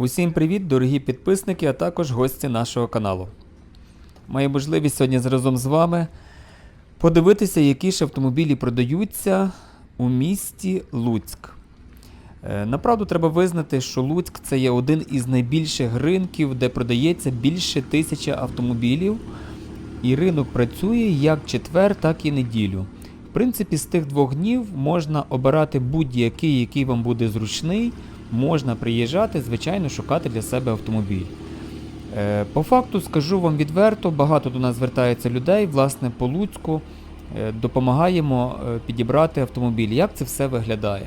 Усім привіт, дорогі підписники, а також гості нашого каналу. Маю можливість сьогодні разом з вами подивитися, які ж автомобілі продаються у місті Луцьк. Е, Направду треба визнати, що Луцьк це є один із найбільших ринків, де продається більше тисячі автомобілів. І ринок працює як четвер, так і неділю. В принципі, з тих двох днів можна обирати будь-який, який вам буде зручний. Можна приїжджати, звичайно, шукати для себе автомобіль. Е, По факту скажу вам відверто, багато до нас звертається людей, власне, по Луцьку е, допомагаємо е, підібрати автомобіль. Як це все виглядає?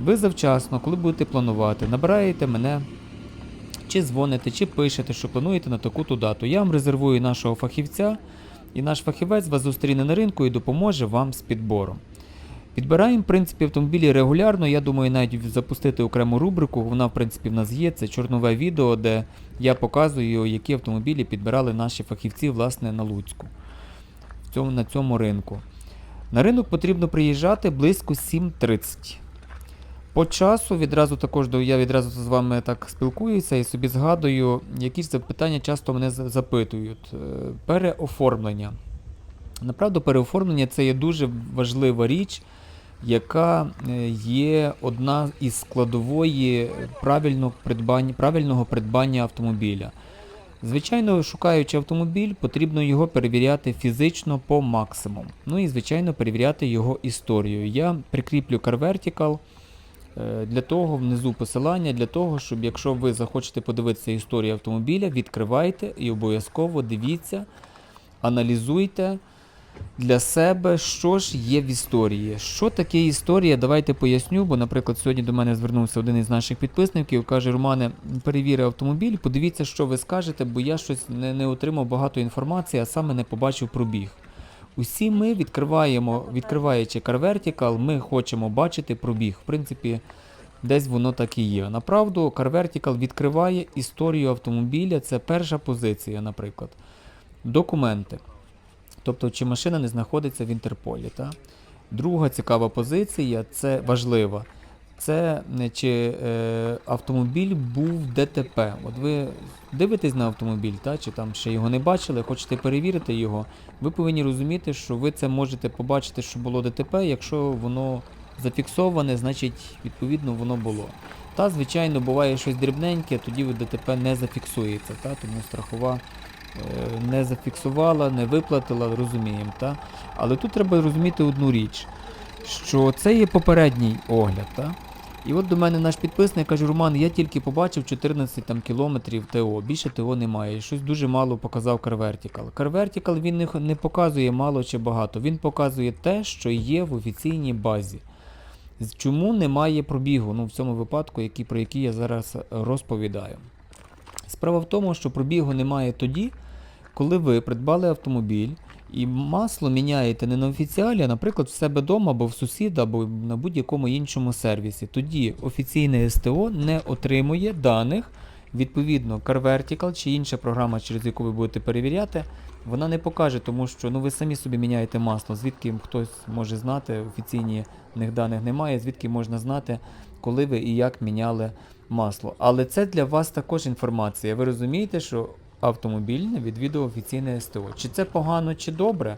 Ви завчасно, коли будете планувати, набираєте мене, чи дзвоните, чи пишете, що плануєте на таку-ту дату. Я вам резервую нашого фахівця, і наш фахівець вас зустріне на ринку і допоможе вам з підбором. Підбираємо, в принципі, автомобілі регулярно. Я думаю, навіть запустити окрему рубрику. Вона, в принципі, в нас є. Це чорнове відео, де я показую, які автомобілі підбирали наші фахівці власне на Луцьку цьому, на цьому ринку. На ринок потрібно приїжджати близько 7.30. По часу відразу також я відразу з вами так спілкуюся і собі згадую, які ж запитання часто мене запитують. Е, Переоформлення. Направду, переоформлення це є дуже важлива річ, яка е, є одна із складової правильного придбання, автомобіля. Звичайно, шукаючи автомобіль, потрібно його перевіряти фізично по максимуму. Ну і, звичайно, перевіряти його історію. Я прикріплю CarVertical е, для того внизу посилання, для того, щоб якщо ви захочете подивитися історію автомобіля, відкривайте і обов'язково дивіться, аналізуйте для себе, що ж є в історії. Що таке історія? Давайте поясню, бо, наприклад, сьогодні до мене звернувся один із наших підписників, каже: Романе, перевіри автомобіль, подивіться, що ви скажете, бо я щось не, не отримав багато інформації, а саме не побачив пробіг. Усі ми відкриваємо, відкриваючи CarVertical, ми хочемо бачити пробіг. В принципі, десь воно так і є. Направду, CarVertical відкриває історію автомобіля, це перша позиція, наприклад. Документи. Тобто, чи машина не знаходиться в Інтерполі. Та? Друга цікава позиція, це важлива. Це чи е, автомобіль був ДТП. От ви дивитесь на автомобіль, та, чи там ще його не бачили, хочете перевірити його, ви повинні розуміти, що ви це можете побачити, що було ДТП, якщо воно зафіксоване, значить, відповідно, воно було. Та, звичайно, буває щось дрібненьке, тоді ДТП не зафіксується, та, тому страхова е, не зафіксувала, не виплатила, розуміємо. Та? Але тут треба розуміти одну річ, що це є попередній огляд. Та? І от до мене наш підписник каже, Роман, я тільки побачив 14 там, кілометрів ТО, більше ТО немає. Щось дуже мало показав CarVertical. CarVertical він не, показує мало чи багато, він показує те, що є в офіційній базі. Чому немає пробігу, ну в цьому випадку, який, про який я зараз розповідаю. Справа в тому, що пробігу немає тоді, коли ви придбали автомобіль і масло міняєте не на офіціалі, а, наприклад, в себе вдома або в сусіда, або на будь-якому іншому сервісі. Тоді офіційне СТО не отримує даних. Відповідно, CarVertical чи інша програма, через яку ви будете перевіряти, вона не покаже, тому що ну, ви самі собі міняєте масло, звідки хтось може знати, офіційних даних немає, звідки можна знати, коли ви і як міняли масло. Але це для вас також інформація. Ви розумієте, що автомобіль не відвідував офіційне СТО. Чи це погано, чи добре?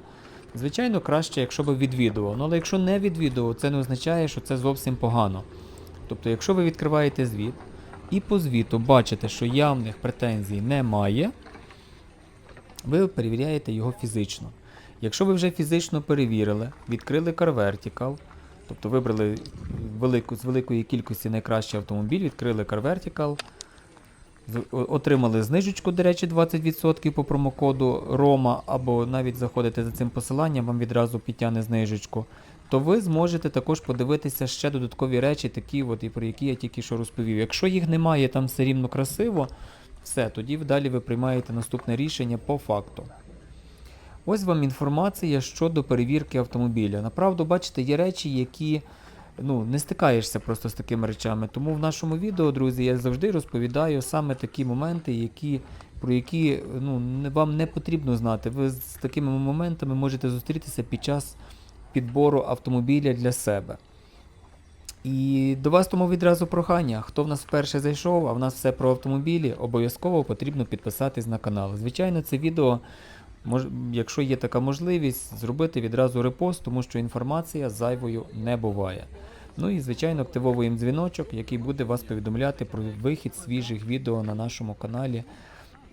Звичайно, краще, якщо би відвідував. Ну, але якщо не відвідував, це не означає, що це зовсім погано. Тобто, якщо ви відкриваєте звіт і по звіту бачите, що явних претензій немає, ви перевіряєте його фізично. Якщо ви вже фізично перевірили, відкрили CarVertical, тобто вибрали велику, з великої кількості найкращий автомобіль, відкрили CarVertical, отримали знижечку, до речі, 20% по промокоду ROMA, або навіть заходите за цим посиланням, вам відразу підтягне знижечку, то ви зможете також подивитися ще додаткові речі, такі, от, і про які я тільки що розповів. Якщо їх немає там все рівно красиво, все, тоді далі ви приймаєте наступне рішення по факту. Ось вам інформація щодо перевірки автомобіля. Направду, бачите, є речі, які ну, не стикаєшся просто з такими речами. Тому в нашому відео, друзі, я завжди розповідаю саме такі моменти, які, про які ну, вам не потрібно знати. Ви з такими моментами можете зустрітися під час підбору автомобіля для себе. І до вас тому відразу прохання. Хто в нас вперше зайшов, а в нас все про автомобілі, обов'язково потрібно підписатись на канал. Звичайно, це відео, мож, якщо є така можливість, зробити відразу репост, тому що інформація зайвою не буває. Ну і звичайно активовуємо дзвіночок, який буде вас повідомляти про вихід свіжих відео на нашому каналі.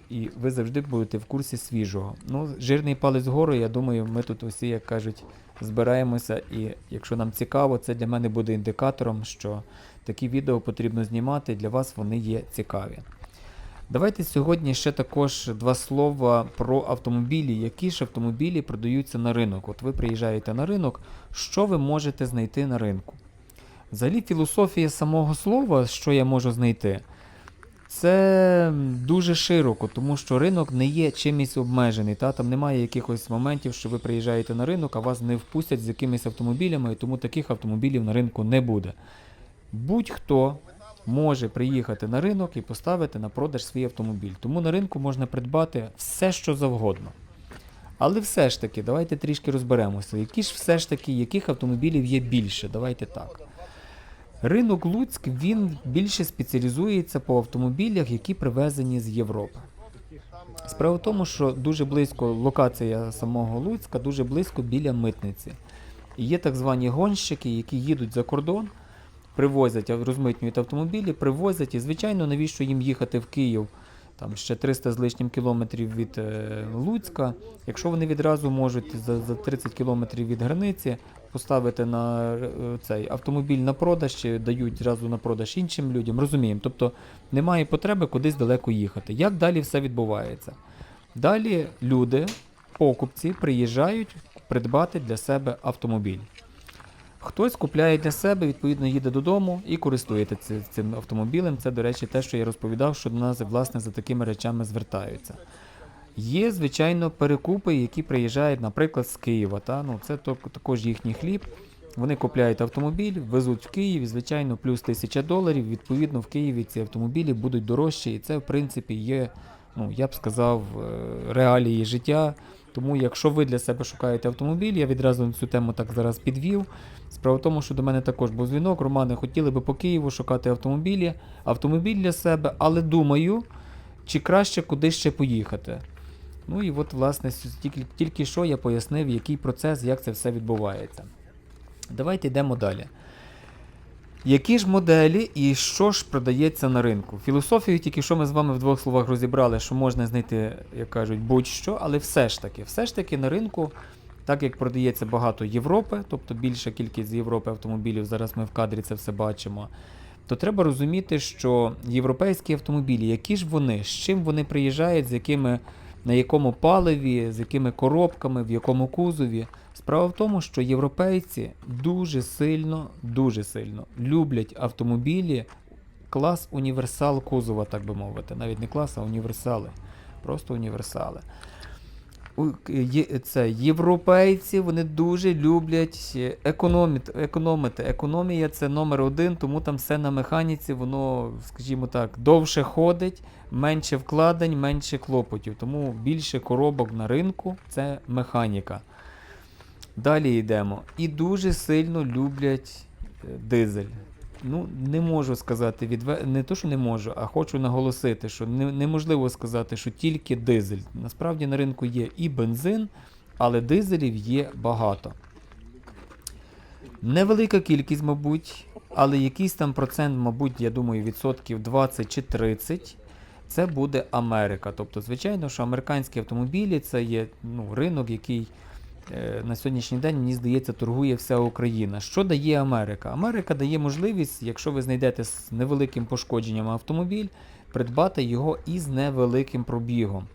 І ви завжди будете в курсі свіжого. Ну, жирний палець вгору, я думаю, ми тут усі, як кажуть, збираємося. І якщо нам цікаво, це для мене буде індикатором, що такі відео потрібно знімати, для вас вони є цікаві. Давайте сьогодні ще також два слова про автомобілі. Які ж автомобілі продаються на ринок? От ви приїжджаєте на ринок, що ви можете знайти на ринку? Взагалі, філософія самого слова, що я можу знайти, це дуже широко, тому що ринок не є чимось обмежений. Та? Там немає якихось моментів, що ви приїжджаєте на ринок, а вас не впустять з якимись автомобілями, і тому таких автомобілів на ринку не буде. Будь-хто може приїхати на ринок і поставити на продаж свій автомобіль. Тому на ринку можна придбати все, що завгодно. Але все ж таки, давайте трішки розберемося, які ж все ж таки, яких автомобілів є більше. Давайте так. Ринок Луцьк він більше спеціалізується по автомобілях, які привезені з Європи. Справа в тому, що дуже близько локація самого Луцька, дуже близько біля митниці. І є так звані гонщики, які їдуть за кордон, привозять, розмитнюють автомобілі, привозять. І, звичайно, навіщо їм їхати в Київ там ще 300 з лишнім кілометрів від е, Луцька, якщо вони відразу можуть за, за 30 кілометрів від границі поставити на е, цей автомобіль на продаж чи дають зразу на продаж іншим людям, розуміємо. Тобто немає потреби кудись далеко їхати. Як далі все відбувається? Далі люди, покупці, приїжджають придбати для себе автомобіль. Хтось купляє для себе, відповідно їде додому і користується цим автомобілем. Це, до речі, те, що я розповідав, що до нас власне за такими речами звертаються. Є, звичайно, перекупи, які приїжджають, наприклад, з Києва. Та? Ну, це також їхній хліб. Вони купляють автомобіль, везуть в Київ, звичайно, плюс тисяча доларів. Відповідно, в Києві ці автомобілі будуть дорожчі, і це, в принципі, є, ну, я б сказав, е, реалії життя. Тому, якщо ви для себе шукаєте автомобіль, я відразу цю тему так зараз підвів. Справа в тому, що до мене також був дзвінок. Романе, хотіли би по Києву шукати автомобілі, автомобіль для себе, але думаю, чи краще куди ще поїхати. Ну і от, власне, тільки, тільки що я пояснив, який процес, як це все відбувається. Давайте йдемо далі. Які ж моделі і що ж продається на ринку? Філософію тільки що ми з вами в двох словах розібрали, що можна знайти, як кажуть, будь-що, але все ж таки, все ж таки на ринку, так як продається багато Європи, тобто більша кількість Європи автомобілів, зараз ми в кадрі це все бачимо, то треба розуміти, що європейські автомобілі, які ж вони, з чим вони приїжджають, з якими, на якому паливі, з якими коробками, в якому кузові. Справа в тому, що європейці дуже сильно, дуже сильно люблять автомобілі клас універсал кузова, так би мовити. Навіть не клас, а універсали. Просто універсали. Це європейці, вони дуже люблять економити. Економія це номер один, тому там все на механіці, воно, скажімо так, довше ходить, менше вкладень, менше клопотів. Тому більше коробок на ринку це механіка. Далі йдемо. І дуже сильно люблять е, дизель. Ну, не можу сказати відве... не то, що не можу, а хочу наголосити, що не... неможливо сказати, що тільки дизель. Насправді на ринку є і бензин, але дизелів є багато. Невелика кількість, мабуть, але якийсь там процент, мабуть, я думаю, відсотків 20 чи 30. Це буде Америка. Тобто, звичайно, що американські автомобілі це є ну, ринок, який на сьогоднішній день, мені здається, торгує вся Україна. Що дає Америка? Америка дає можливість, якщо ви знайдете з невеликим пошкодженням автомобіль, придбати його із невеликим пробігом.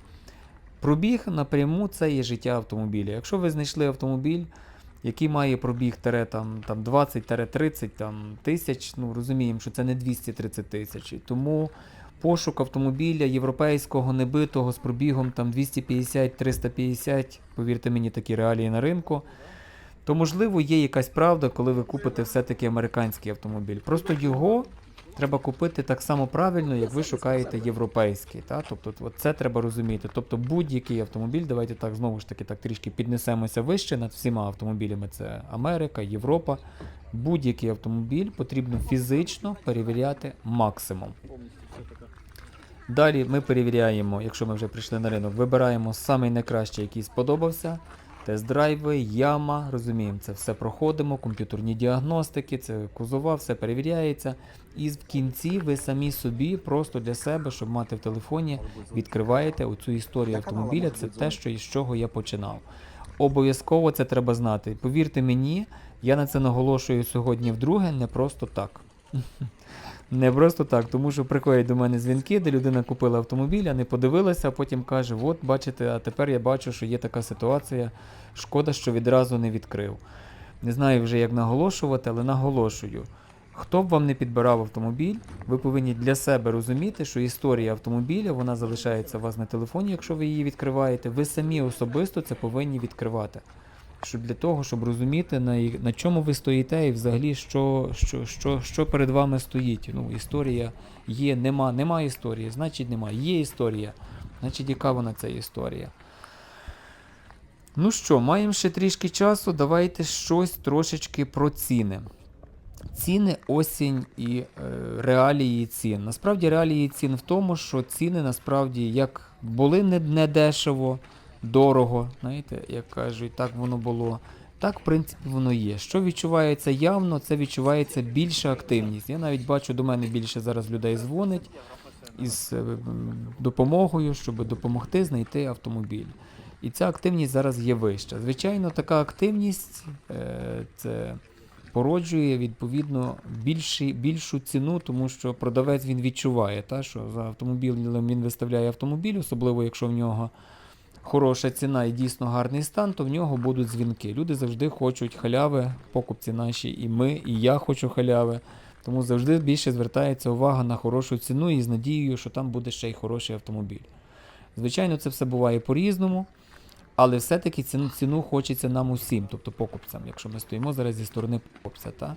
Пробіг напряму це є життя автомобіля. Якщо ви знайшли автомобіль, який має пробіг там, там 20-30 там, тисяч, ну розуміємо, що це не 230 тисяч. Тому пошук автомобіля європейського небитого з пробігом там 250-350, повірте мені, такі реалії на ринку. То можливо є якась правда, коли ви купите все-таки американський автомобіль. Просто його треба купити так само правильно, як ви шукаєте європейський. Та? Тобто, от це треба розуміти. Тобто будь-який автомобіль, давайте так знову ж таки так трішки піднесемося вище над всіма автомобілями. Це Америка, Європа. Будь-який автомобіль потрібно фізично перевіряти максимум. Далі ми перевіряємо, якщо ми вже прийшли на ринок, вибираємо самий найкращий, який сподобався. Тест-драйви, яма, розуміємо, це все проходимо, комп'ютерні діагностики, це кузова, все перевіряється. І в кінці ви самі собі просто для себе, щоб мати в телефоні, відкриваєте оцю історію автомобіля. Це те, що з чого я починав. Обов'язково це треба знати. Повірте мені, я на це наголошую сьогодні вдруге, не просто так. Не просто так, тому що приходять до мене дзвінки, де людина купила автомобіль, а не подивилася, а потім каже: от бачите, а тепер я бачу, що є така ситуація. Шкода, що відразу не відкрив. Не знаю вже, як наголошувати, але наголошую. Хто б вам не підбирав автомобіль, ви повинні для себе розуміти, що історія автомобіля вона залишається у вас на телефоні, якщо ви її відкриваєте. Ви самі особисто це повинні відкривати. Щоб для того, щоб розуміти, на, на чому ви стоїте і взагалі, що, що, що, що перед вами стоїть. Ну, історія є, нема, нема історії, значить нема. Є історія, значить яка вона ця історія. Ну що, маємо ще трішки часу, давайте щось трошечки про ціни. Ціни, осінь і е, реалії цін. Насправді реалії цін в тому, що ціни насправді як були не, не дорого, знаєте, як кажуть, так воно було. Так, в принципі, воно є. Що відчувається явно, це відчувається більша активність. Я навіть бачу, до мене більше зараз людей дзвонить із е, допомогою, щоб допомогти знайти автомобіль. І ця активність зараз є вища. Звичайно, така активність е, це породжує відповідно більші, більшу ціну, тому що продавець він відчуває, та, що за автомобілем він виставляє автомобіль, особливо якщо в нього хороша ціна і дійсно гарний стан, то в нього будуть дзвінки. Люди завжди хочуть халяви, покупці наші, і ми, і я хочу халяви. Тому завжди більше звертається увага на хорошу ціну і з надією, що там буде ще й хороший автомобіль. Звичайно, це все буває по-різному, але все-таки ціну, ціну хочеться нам усім, тобто покупцям, якщо ми стоїмо зараз зі сторони покупця. Та?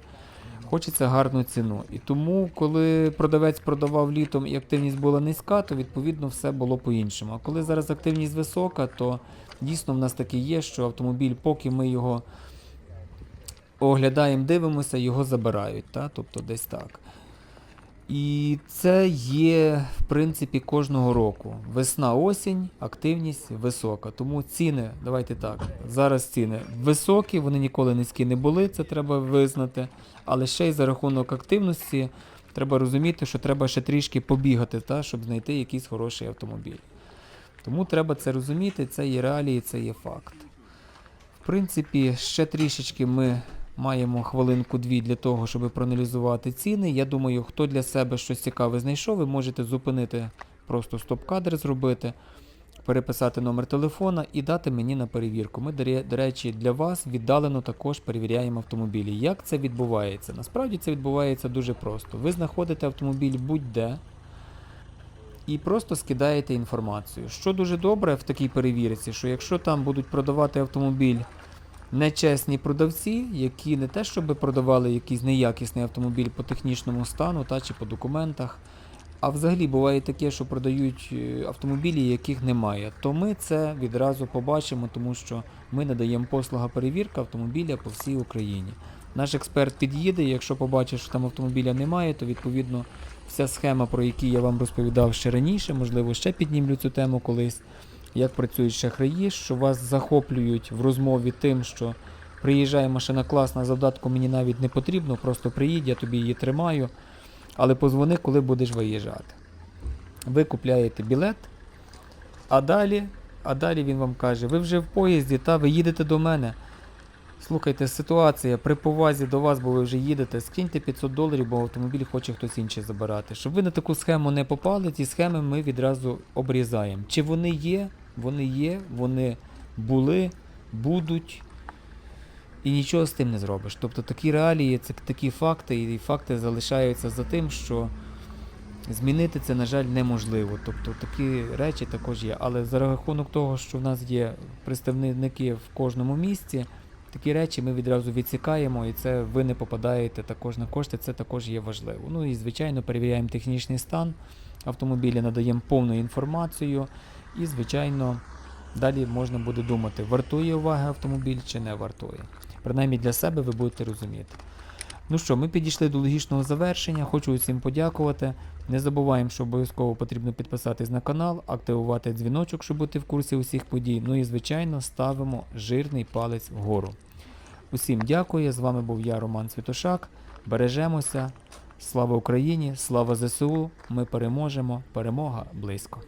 Хочеться гарну ціну. І тому, коли продавець продавав літом і активність була низька, то відповідно все було по-іншому. А коли зараз активність висока, то дійсно в нас таке є, що автомобіль, поки ми його оглядаємо, дивимося, його забирають. Та? Тобто десь так. І це є, в принципі, кожного року. Весна, осінь, активність висока. Тому ціни, давайте так. Зараз ціни високі, вони ніколи низькі не були, це треба визнати. Але ще й за рахунок активності треба розуміти, що треба ще трішки побігати, та, щоб знайти якийсь хороший автомобіль. Тому треба це розуміти, це є реалії, це є факт. В принципі, ще трішечки ми маємо хвилинку-дві для того, щоб проаналізувати ціни. Я думаю, хто для себе щось цікаве знайшов, ви можете зупинити, просто стоп-кадр зробити, переписати номер телефона і дати мені на перевірку. Ми, до речі, для вас віддалено також перевіряємо автомобілі. Як це відбувається? Насправді це відбувається дуже просто. Ви знаходите автомобіль будь-де і просто скидаєте інформацію. Що дуже добре в такій перевірці, що якщо там будуть продавати автомобіль нечесні продавці, які не те, щоб продавали якийсь неякісний автомобіль по технічному стану та чи по документах, а взагалі буває таке, що продають е, автомобілі, яких немає, то ми це відразу побачимо, тому що ми надаємо послуга перевірка автомобіля по всій Україні. Наш експерт під'їде, якщо побачить, що там автомобіля немає, то відповідно вся схема, про яку я вам розповідав ще раніше, можливо, ще піднімлю цю тему колись, як працюють шахраї, що вас захоплюють в розмові тим, що приїжджає машина класна, завдатку мені навіть не потрібно, просто приїдь, я тобі її тримаю, але позвони, коли будеш виїжджати. Ви купляєте білет, а далі, а далі він вам каже, ви вже в поїзді, та ви їдете до мене. Слухайте, ситуація при повазі до вас, бо ви вже їдете, скиньте 500 доларів, бо автомобіль хоче хтось інший забирати. Щоб ви на таку схему не попали, ці схеми ми відразу обрізаємо. Чи вони є? Вони є, вони були, будуть. І нічого з тим не зробиш. Тобто такі реалії, це такі факти, і факти залишаються за тим, що змінити це, на жаль, неможливо. Тобто такі речі також є. Але за рахунок того, що в нас є представники в кожному місті, Такі речі ми відразу відсікаємо, і це ви не попадаєте також на кошти, це також є важливо. Ну і звичайно перевіряємо технічний стан автомобіля, надаємо повну інформацію і, звичайно, далі можна буде думати, вартує уваги автомобіль чи не вартує. Принаймні для себе ви будете розуміти. Ну що, ми підійшли до логічного завершення. Хочу усім подякувати. Не забуваємо, що обов'язково потрібно підписатись на канал, активувати дзвіночок, щоб бути в курсі усіх подій. Ну і, звичайно, ставимо жирний палець вгору. Усім дякую. З вами був я, Роман Святошак. Бережемося. Слава Україні! Слава ЗСУ! Ми переможемо! Перемога близько!